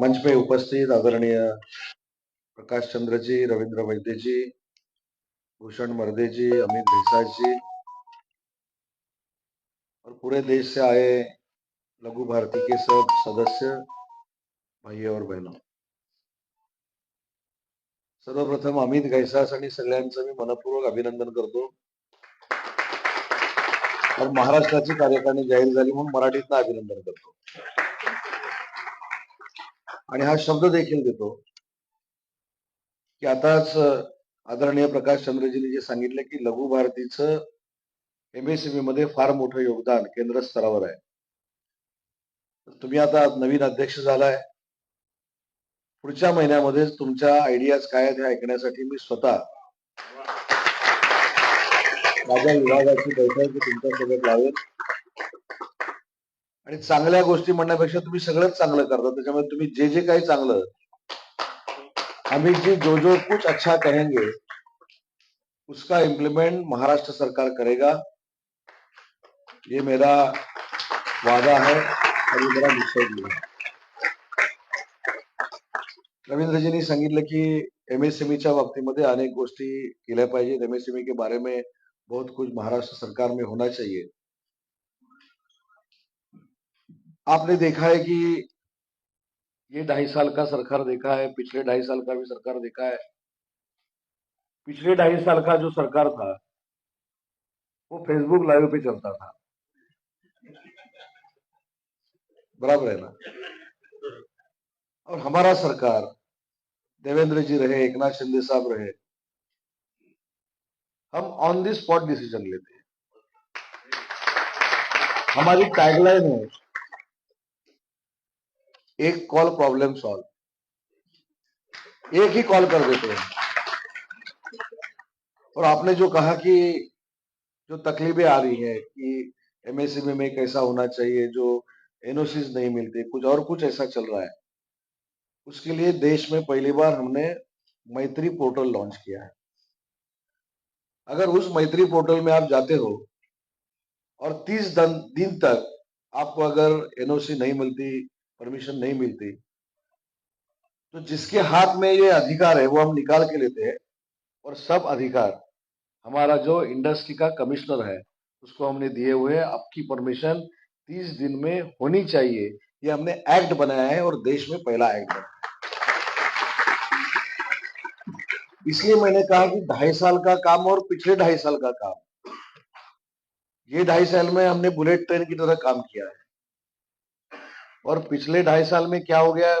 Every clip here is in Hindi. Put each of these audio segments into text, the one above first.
मंच पे उपस्थित आदरणीय प्रकाश चंद्र जी रविंद्र वैद्य जी भूषण मर्दे जी अमित भेसाजी जी और पूरे देश से आए लघु भारती के सब सदस्य भाई और बहनों। सर्वप्रथम अमित घैसास आणि सगळ्यांचं मी मनपूर्वक अभिनंदन करतो. तर महाराष्ट्राची कार्यकारणी जाहीर झाली म्हणून मराठीतनं अभिनंदन करतो. आणि हा शब्द देखील देतो की आताच आदरणीय प्रकाश चंद्रजींनी जे सांगितलं की लघु भारतीचं एमएसएमई मध्ये फार मोठं योगदान केंद्र स्तरावर आहे. तुम्ही आता नवीन अध्यक्ष झालाय. पुढच्या महिन्यामध्येच तुमच्या आयडियाज काय आहेत हे ऐकण्यासाठी मी स्वतः माझ्या विभागाची बैठक तुमच्यासोबत लावेल आणि चांगल्या गोष्टी म्हणण्यापेक्षा तुम्ही सगळंच चांगलं करता. त्याच्यामुळे तुम्ही जे जे काही चांगलं अमित जी जो जो कुछ अच्छा कहेंगे, उसका इम्प्लीमेंट महाराष्ट्र सरकार करेगा. ये मेरा वादा है और ये मेरा निश्चय भी है। रवींद्रजींनी सांगितलं की एमएसएमईच्या बाबतीमध्ये अनेक गोष्टी केल्या पाहिजेत. एमएसएमई के बारे में बहुत कुछ महाराष्ट्र सरकार में होना चाहिए. आपने देखा है कि ये ढाई साल का सरकार देखा है, पिछले ढाई साल का भी सरकार देखा है। पिछले ढाई साल का जो सरकार था, वो फेसबुक लाइव पे चलता था। बराबर है ना? और हमारा सरकार, देवेंद्र जी रहे, एकनाथ शिंदे साहब रहे, हम ऑन द स्पॉट डिसीज़न लेते हैं। हमारी टैगलाइन है एक कॉल प्रॉब्लम सॉल्व। एक ही कॉल कर देते हैं। और आपने जो कहा कि जो तकलीफें आ रही है कि एमएसएमई में कैसा होना चाहिए जो एनओसीज नहीं मिलते कुछ और कुछ ऐसा चल रहा है उसके लिए देश में पहली बार हमने मैत्री पोर्टल लॉन्च किया है। अगर उस मैत्री पोर्टल में आप जाते हो और 30 दिन, दिन तक आपको अगर एनओसी नहीं मिलती परमिशन नहीं मिलती। तो जिसके हाथ में ये अधिकार है, वो हम निकाल के लेते हैं और सब अधिकार, हमारा जो इंडस्ट्री का कमिश्नर है, उसको हमने दिए हुए हैं। आपकी परमिशन 30 दिन में होनी चाहिए। ये हमने एक्ट बनाया है और देश में पहला एक्ट बनाया इसलिए मैंने कहा कि ढाई साल का काम और पिछले ढाई साल का काम। ये ढाई साल में हमने बुलेट ट्रेन की तरह काम किया है। और पिछले ढाई साल में क्या हो गया?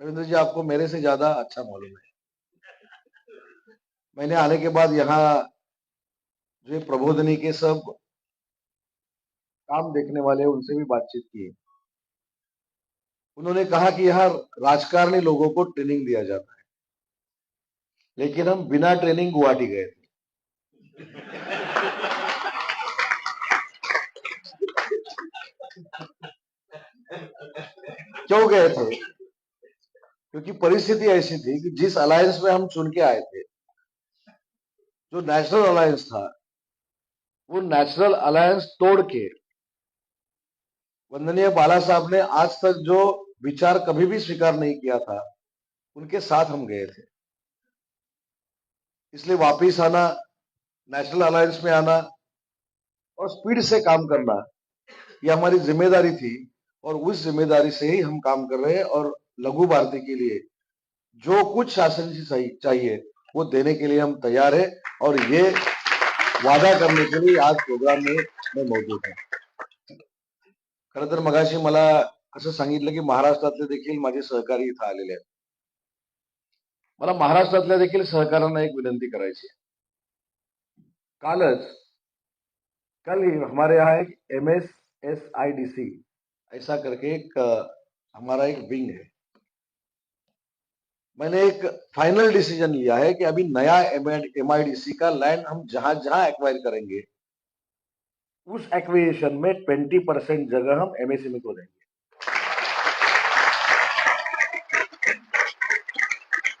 रविंद्र जी, आपको मेरे से ज़्यादा अच्छा मालूम है। मैंने आने के बाद यहाँ जो प्रबोधनी के सब काम देखने वाले उनसे भी बातचीत की उन्होंने कहा कि यहाँ राजकारणी लोगों को ट्रेनिंग दिया जाता है। लेकिन हम बिना ट्रेनिंग गुवाहाटी गए थे। क्यों गए थे? क्योंकि परिस्थिति ऐसी थी कि जिस अलायंस में हम चुन के आए थे, जो नेशनल अलायंस था, वो नेशनल अलायंस तोड़ के वंदनीय बाला साहब ने आज तक जो विचार कभी भी स्वीकार नहीं किया था, उनके साथ हम गए थे। इसलिए वापिस आना नेशनल अलायंस में आना और स्पीड से काम करना, ये हमारी ज़िम्मेदारी थी और उस ज़िम्मेदारी से ही हम काम कर रहे हैं और लघु भारती के लिए जो कुछ शासन से चाहिए, वो देने के लिए हम तैयार है और ये वादा करने के लिए आज प्रोग्राम में मैं मौजूद है। खर तर मगाशी मला असं सांगितलं की महाराष्ट्रातले देखील माझे सहकारी इथं आलेले आहेत. मला महाराष्ट्रातल्या देखील सहकाऱ्यांना एक विनंती करायची कालच, कल हमारे यहाँ एक M S S I D C ऐसा करके एक, हमारा एक विंग है। मैंने एक फाइनल डिसीज़न लिया है कि अभी नया एम आई डी सी का लैंड हम जहाँ जहाँ एक्वायर करेंगे, उस एक्विजिशन में ट्वेंटी परसेंट जगह हम एमएसएमई को देंगे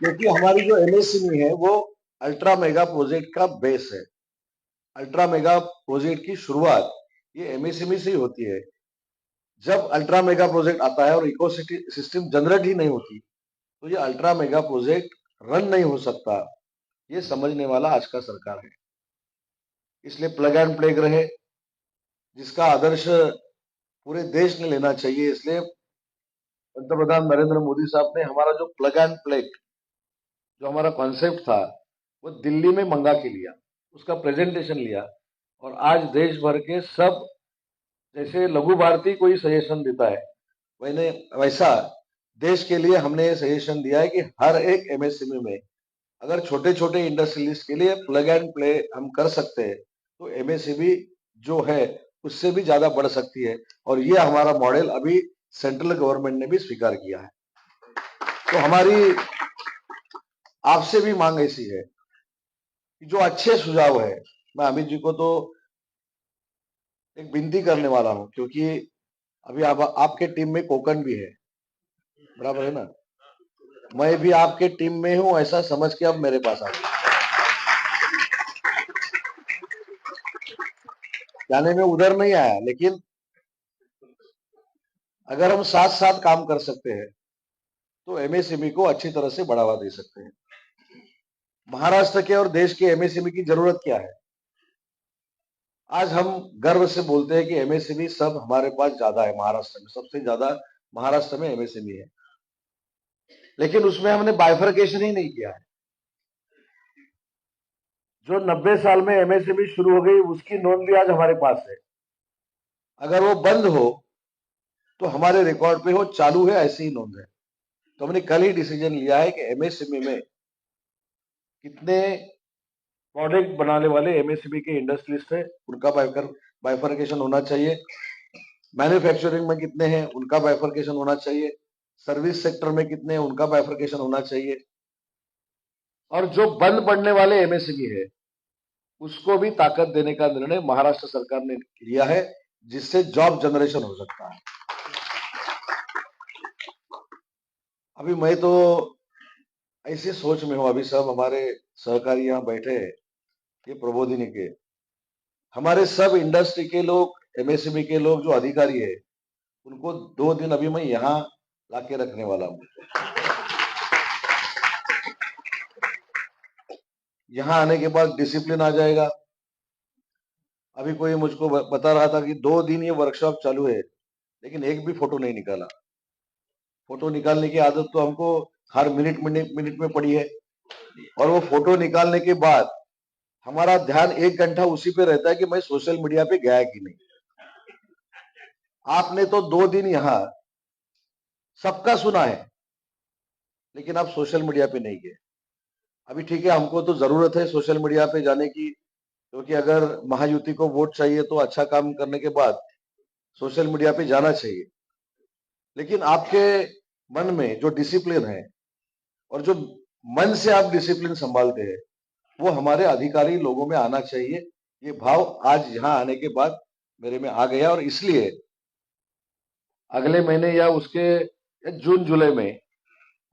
क्योंकि हमारी जो एमएसएमई है, वो अल्ट्रा मेगा प्रोजेक्ट का बेस है। अल्ट्रा मेगा प्रोजेक्ट की शुरुआत ये एमएसएमई से ही होती है। जब अल्ट्रा मेगा प्रोजेक्ट आता है और इको सिस्टम जनरेट ही नहीं होती तो ये अल्ट्रा मेगा प्रोजेक्ट रन नहीं हो सकता। ये समझने वाला आज का सरकार है। इसलिए प्लग एंड प्लेग रहे, जिसका आदर्श पूरे देश ने लेना चाहिए। इसलिए पंतप्रधान नरेंद्र मोदी साहब ने हमारा जो प्लग एंड प्लेग, जो हमारा कॉन्सेप्ट था, वो दिल्ली में मंगा के लिया, उसका प्रेजेंटेशन लिया और आज देश भर के सब जैसे लघु भारती कोई सजेशन देता है। वैसे वैसा देश के लिए हमने ये सजेशन दिया है कि हर एक एमएसएमई में अगर छोटे छोटे इंडस्ट्रियलिस्ट के लिए प्लग एंड प्ले हम कर सकते हैं तो एमएसएमई जो है उससे भी ज़्यादा बढ़ सकती है और ये हमारा मॉडल अभी सेंट्रल गवर्नमेंट ने भी स्वीकार किया है। तो हमारी आपसे भी मांग ऐसी है कि जो अच्छे सुझाव है, मैं अमित जी को तो एक विनती करने वाला हूँ क्योंकि अभी आप आपके टीम में कोकन भी है। बराबर है ना? मैं भी आपके टीम में हूँ ऐसा समझ के अब मेरे पास आ जाने में उधर नहीं आया लेकिन अगर हम साथ साथ काम कर सकते हैं तो एमएसएमई को अच्छी तरह से बढ़ावा दे सकते हैं। महाराष्ट्र के और देश के एमएसएमई की ज़रूरत क्या है? आज हम गर्व से बोलते हैं कि एमएसएमई सब हमारे पास ज़्यादा है, महाराष्ट्र में सबसे ज़्यादा महाराष्ट्र में एमएसएमई है। लेकिन उसमें हमने बाइफर्केशन ही नहीं किया है। जो 90 साल में एमएसएमई शुरू हो गई, उसकी नोंद भी आज हमारे पास है। अगर वो बंद हो तो हमारे रिकॉर्ड पे वो चालू है, ऐसी ही नोंद है। तो हमने कल ही डिसीज़न लिया है कि एमएसएमई में कितने प्रोडक्ट बनाने वाले एमएसएमई के इंडस्ट्रीज़ है उनका बाइफर्केशन होना चाहिए। मैन्युफैक्चरिंग में कितने हैं, उनका बाइफर्केशन होना चाहिए। सर्विस सेक्टर में कितने हैं, उनका बाइफर्केशन होना चाहिए। और जो बंद पड़ने वाले एमएसएमई है, उसको भी ताकत देने का निर्णय महाराष्ट्र सरकार ने लिया है, जिससे जॉब जनरेशन हो सकता है। अभी मैं तो ऐसी सोच में हूँ, अभी सब हमारे सहकारी यहाँ बैठे हैं। ये प्रबोधिनी के। हमारे सब इंडस्ट्री के लोग एमएसएमई के लोग, जो अधिकारी है, उनको दो दिन अभी मैं यहाँ लाके रखने वाला हूँ। यहाँ आने के बाद डिसिप्लिन आ जाएगा। अभी कोई मुझको बता रहा था कि दो दिन ये वर्कशॉप चालू है, लेकिन एक भी फ़ोटो नहीं निकाला। फ़ोटो निकालने की आदत तो हमको हर मिनट मिनट मिनट में पड़ी है। और वो फ़ोटो निकालने के बाद हमारा ध्यान एक घंटा उसी पे रहता है कि मैं सोशल मीडिया पे गया कि नहीं। आपने तो दो दिन यहाँ सबका सुना है, लेकिन आप सोशल मीडिया पे नहीं गए। अभी ठीक है, हमको तो ज़रूरत है सोशल मीडिया पे जाने की, क्योंकि तो अगर महायुति को वोट चाहिए तो अच्छा काम करने के बाद सोशल मीडिया पे जाना चाहिए। लेकिन आपके मन में जो डिसिप्लिन है और जो मन से आप डिसिप्लिन संभालते हैं वो हमारे अधिकारी लोगों में आना चाहिए। ये भाव आज यहाँ आने के बाद मेरे में आ गया और इसलिए अगले महीने या उसके जून, जुलाई में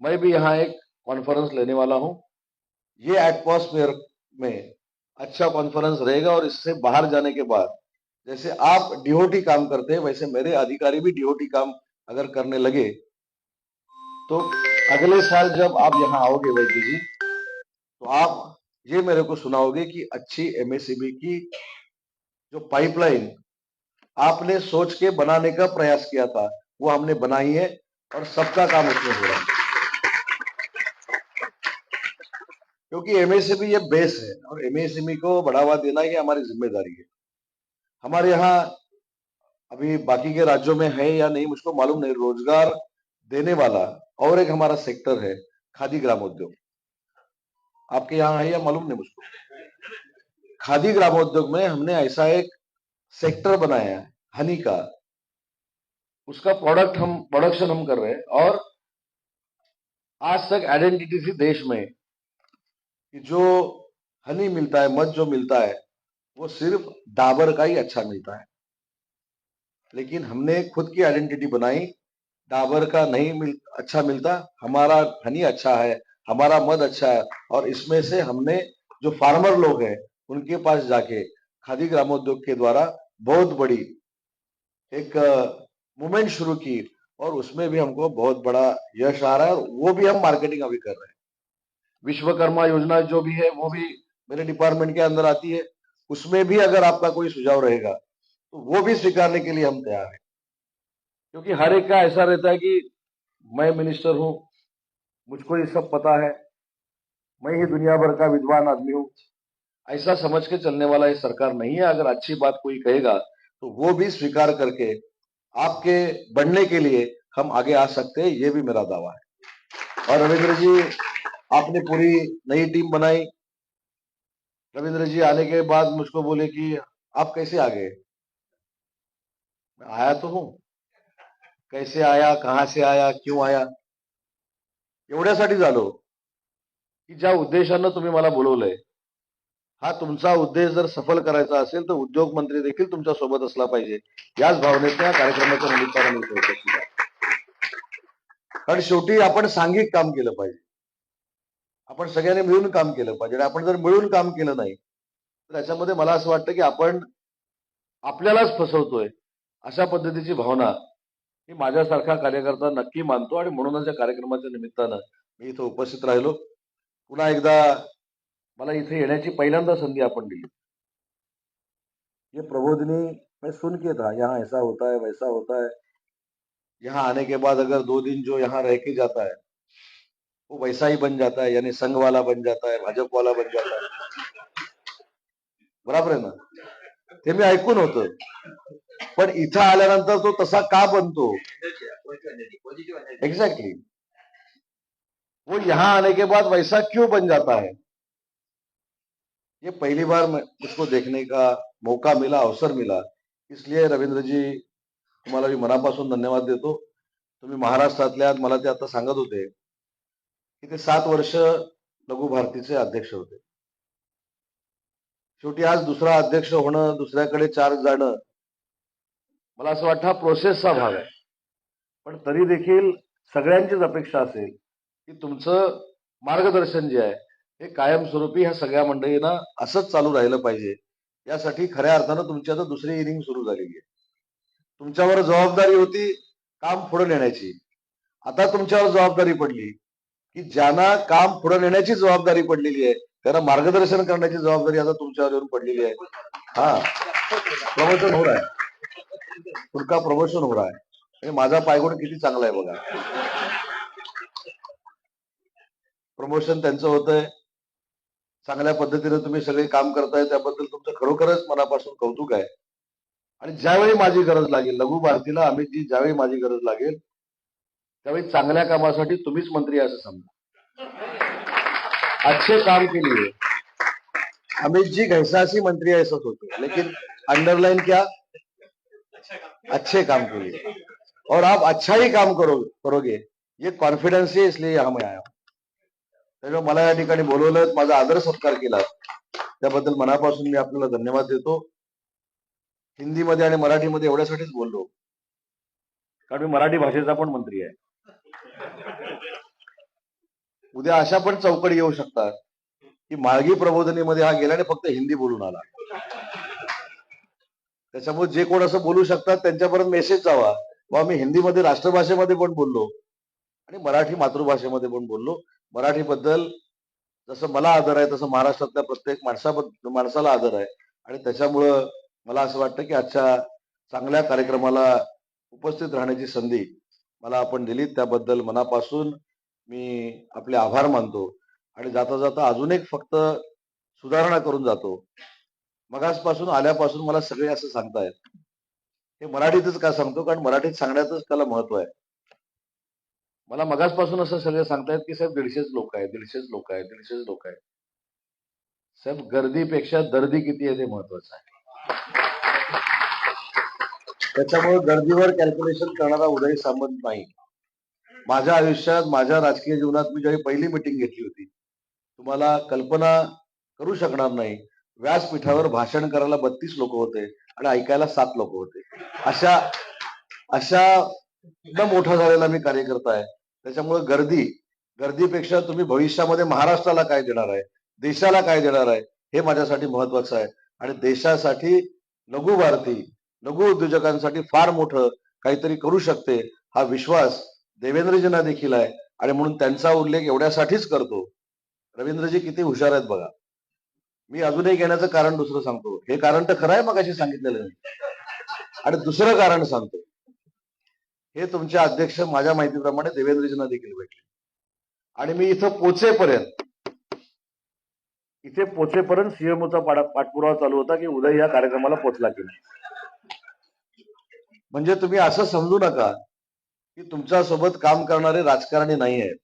मैं भी यहाँ एक कॉन्फ्रेंस लेने वाला हूँ। ये एटमोसफेयर में अच्छा कॉन्फ्रेंस रहेगा और इससे बाहर जाने के बाद जैसे आप डीओटी काम करते हैं, वैसे मेरे अधिकारी भी डीओटी काम अगर करने लगे तो अगले साल जब आप यहाँ आओगे वैद्य जी तो आप ये मेरे को सुनाओगे कि अच्छी एमएससीबी की जो पाइपलाइन आपने सोच के बनाने का प्रयास किया था, वो हमने बनाई है और सबका काम उसमें हो रहा है। क्योंकि एमएसएमई ये बेस है और एमएसएमई को बढ़ावा देना ये हमारी ज़िम्मेदारी है। हमारे यहाँ अभी बाकी के राज्यों में है या नहीं, मुझको मालूम नहीं, रोज़गार देने वाला और एक हमारा सेक्टर है, खादी ग्रामोद्योग। आपके यहाँ है या मालूम नहीं मुझको? खादी ग्रामोद्योग में हमने ऐसा एक सेक्टर बनाया है, हनी का। उसका प्रोडक्ट हम प्रोडक्शन हम कर रहे हैं और आज तक आइडेंटिटी थी देश में कि जो हनी मिलता है, मध जो मिलता है, वो सिर्फ़ डाबर का ही अच्छा मिलता है। लेकिन हमने खुद की आइडेंटिटी बनाई, डाबर का नहीं मिल अच्छा मिलता, हमारा हनी अच्छा है हमारा मद अच्छा है। और इसमें से हमने जो फार्मर लोग हैं, उनके पास जाके खादी ग्रामोद्योग के द्वारा बहुत बड़ी एक मूवमेंट शुरू की और उसमें भी हमको बहुत बड़ा यश आ रहा है और वो भी हम मार्केटिंग अभी कर रहे हैं। विश्वकर्मा योजना जो भी है, वो भी मेरे डिपार्टमेंट के अंदर आती है। उसमें भी अगर आपका कोई सुझाव रहेगा तो वो भी स्वीकारने के लिए हम तैयार हैं। क्योंकि हर एक का ऐसा रहता है कि मैं मिनिस्टर हूँ मुझको ये सब पता है। मैं ही दुनिया भर का विद्वान आदमी हूँ। ऐसा समझ के चलने वाला ये सरकार नहीं है। अगर अच्छी बात कोई कहेगा तो वो भी स्वीकार करके आपके बढ़ने के लिए हम आगे आ सकते हैं। ये भी मेरा दावा है। और रविंद्र जी, आपने पूरी नई टीम बनाई। रविंद्र जी आने के बाद मुझको बोले कि आप कैसे आ गए मैं आया तो हूँ। कैसे आया? कहाँ से आया? क्यों आया? एवढ्यासाठी झालो की ज्या उद्देशानं तुम्ही मला बोलवलंय हा तुमचा उद्देश जर सफल करायचा असेल तर उद्योग मंत्री देखील तुमच्यासोबत असला पाहिजे. याच भावनेत या कार्यक्रमाच्या निमित्तानं कारण शेवटी आपण सांघिक काम केलं पाहिजे. आपण सगळ्यांनी मिळून काम केलं पाहिजे. आणि आपण जर मिळून काम केलं नाही तर त्याच्यामध्ये मला असं वाटतं की आपण आपल्यालाच फसवतोय अशा पद्धतीची भावना ही माझ्यासारखा कार्यकर्ता नक्की मानतो आणि म्हणूनच या कार्यक्रमाच्या निमित्तानं मी इथं उपस्थित राहिलो. पुन्हा एकदा मला इथे येण्याची पहिल्यांदा संधी आपण दिली. ये प्रबोधिनी मैं सुन के था यहाँ ऐसा होता है वैसा होता है. यहाँ आने के बाद अगर दो दिन जो यहाँ रह के जाता है वो वैसा ही बन जाता है यानी संघ वाला बन जाता है भाजप वाला बन जाता है। बराबर आहे ना? ते मी ऐकून होतं. पण इथं आल्यानंतर तो तसा का बनतो? एक्झॅक्टली वो यहाँ आने के बाद वैसा क्यों बन जाता है? ये पहली बार उसको देखने का मौका मिला अवसर मिला। इसलिए रवींद्र जी तुम्हाला मी मनापासून धन्यवाद देतो। तुम्ही महाराष्ट्रातल्या मला ते आता सांगत होते की ते सात वर्ष लघु भारतीचे अध्यक्ष होते. शेवटी आज दुसरा अध्यक्ष होणं दुसऱ्याकडे चार जाणं मला असं वाटतं हा प्रोसेसचा भाग आहे. पण तरी देखील सगळ्यांचीच अपेक्षा असेल की तुमचं मार्गदर्शन जे आहे हे कायमस्वरूपी ह्या सगळ्या मंडळींना असंच चालू राहिलं पाहिजे. यासाठी खऱ्या अर्थानं तुमची आता दुसरी इनिंग सुरू झालेली आहे. तुमच्यावर जबाबदारी होती काम पुढे नेण्याची. आता तुमच्यावर जबाबदारी पडली की ज्यांना काम पुढे नेण्याची जबाबदारी पडलेली आहे त्यांना मार्गदर्शन करण्याची जबाबदारी आता तुमच्यावर येऊन पडलेली आहे. हा. प्रवचन होणार आहे उनका प्रमोशन हो रहा है माझा पायगुण किती चांगला आहे बघा. प्रमोशन त्यांचं होतंय. चांगल्या पद्धतीने तुम्ही सगळे काम करताय त्याबद्दल तुमचं खरोखरच मनापासून कौतुक आहे. आणि ज्यावेळी माझी गरज लागेल लघु भारतीला अमितजी ज्यावेळी माझी गरज लागेल त्यावेळी चांगल्या कामासाठी तुम्हीच मंत्री असं समजा. अच्छे काम केले आम्ही जी घैसासी मंत्री ऐसत होते. लेकिन अंडरलाईन क्या? अच्छे काम के लिए और आप अच्छा ही काम करो करोगे। ये कॉन्फिडन्स आहे इसलिए यहाँ मैं आया हूं। मला या ठिकाणी बोलवलं माझा आदर सत्कार केला. त्याबद्दल मनापासून मी आपल्याला धन्यवाद देतो. हिंदीमध्ये आणि मराठीमध्ये एवढ्यासाठीच बोललो. कारण मी मराठी भाषेचा पण मंत्री आहे. उद्या अशा पण चौकडी येऊ शकतात की माळगी प्रबोधनीमध्ये हा गेल्याने फक्त हिंदी बोलून आला. त्याच्यामुळे जे कोण असं बोलू शकतात त्यांच्यापर्यंत मेसेज जावा. वा मी हिंदीमध्ये राष्ट्रभाषेमध्ये पण बोललो. आणि मराठी मातृभाषेमध्ये पण बोललो. मराठीबद्दल जसं मला आदर आहे तसं महाराष्ट्रातल्या प्रत्येक माणसाबद्दल माणसाला आदर आहे. आणि त्याच्यामुळं मला असं वाटतं की आजच्या चांगल्या कार्यक्रमाला उपस्थित राहण्याची संधी मला आपण दिली त्याबद्दल मनापासून मी आपले आभार मानतो. आणि जाता जाता अजून एक फक्त सुधारणा करून जातो. मगासपासून आल्यापासून मला सगळे असं सांगतायत. हे मराठीतच का सांगतो? कारण मराठीत सांगण्यातच त्याला महत्त्व आहे. मला मगासपासून असं सगळे सांगतायत की साहेब दीडशेच लोक आहेत दीडशेच लोक आहेत दीडशेच लोक आहेत. साहेब गर्दीपेक्षा दर्दी किती आहे ते महत्वाचं आहे. त्याच्यामुळे गर्दीवर कॅल्क्युलेशन करणारा उदय सामंत नाही. माझ्या आयुष्यात माझ्या राजकीय जीवनात मी ज्यावेळी पहिली मिटिंग घेतली होती तुम्हाला कल्पना करू शकणार नाही व्यासपीठावर भाषण करायला बत्तीस लोक होते आणि ऐकायला सात लोक होते. अशा अशा एकदम मोठा झालेला मी कार्यकर्ता आहे. त्याच्यामुळे गर्दी गर्दीपेक्षा तुम्ही भविष्यामध्ये महाराष्ट्राला काय देणार आहे देशाला काय देणार आहे हे माझ्यासाठी महत्वाचं आहे. आणि देशासाठी लघु भारती लघु उद्योजकांसाठी फार मोठं काहीतरी करू शकते हा विश्वास देवेंद्रजींना देखील आहे. आणि म्हणून त्यांचा उल्लेख एवढ्यासाठीच करतो. रवींद्रजी किती हुशार आहेत बघा. मी अजूनही घेण्याचं कारण दुसरं सांगतो. हे कारण तर खरं आहे मग अशी सांगितलेलं नाही आणि दुसरं कारण सांगतो. हे तुमचे अध्यक्ष माझ्या माहितीप्रमाणे देवेंद्रजींना देखील भेटले. आणि मी इथं पोचेपर्यंत इथे पोचेपर्यंत सीएमओचा पाठपुरावा चालू होता की उदय या कार्यक्रमाला पोचला की नाही. म्हणजे तुम्ही असं समजू नका की तुमच्यासोबत काम करणारे राजकारणी नाही आहेत.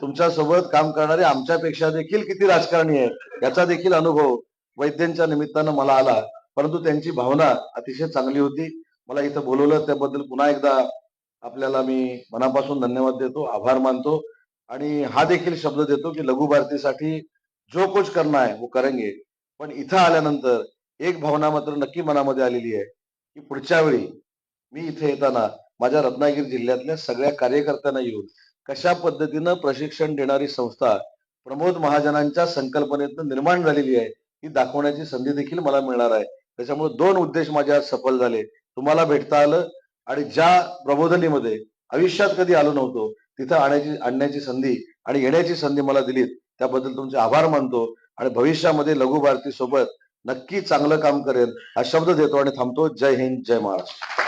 तुमच्यासोबत काम करणारे आमच्यापेक्षा देखील किती राजकारणी आहेत याचा देखील अनुभव वैद्यांच्या निमित्तानं मला आला. परंतु त्यांची भावना अतिशय चांगली होती. मला इथं बोलवलं त्याबद्दल पुन्हा एकदा आपल्याला मी मनापासून धन्यवाद देतो आभार मानतो. आणि हा देखील शब्द देतो की लघु भारतीसाठी जो कुछ करना आहे वो करेंगे. पण इथं आल्यानंतर एक भावना मात्र नक्की मनामध्ये आलेली आहे की पुढच्या वेळी मी इथे येताना माझ्या रत्नागिरी जिल्ह्यातल्या सगळ्या कार्यकर्त्यांना येऊन कशा पद्धतीनं प्रशिक्षण देणारी संस्था प्रमोद महाजनांच्या संकल्पनेतून निर्माण झालेली आहे ही दाखवण्याची संधी देखील मला मिळणार आहे. त्याच्यामुळे दोन उद्देश माझे आज सफल झाले. तुम्हाला भेटता आलं आणि ज्या प्रबोधनीमध्ये आयुष्यात कधी आलो नव्हतो तिथं आणण्याची आणण्याची संधी आणि येण्याची संधी मला दिलीत त्याबद्दल तुमचे आभार मानतो आणि भविष्यामध्ये लघु भारती सोबत नक्की चांगलं काम करेल हा शब्द देतो आणि थांबतो. जय हिंद जय महाराष्ट्र.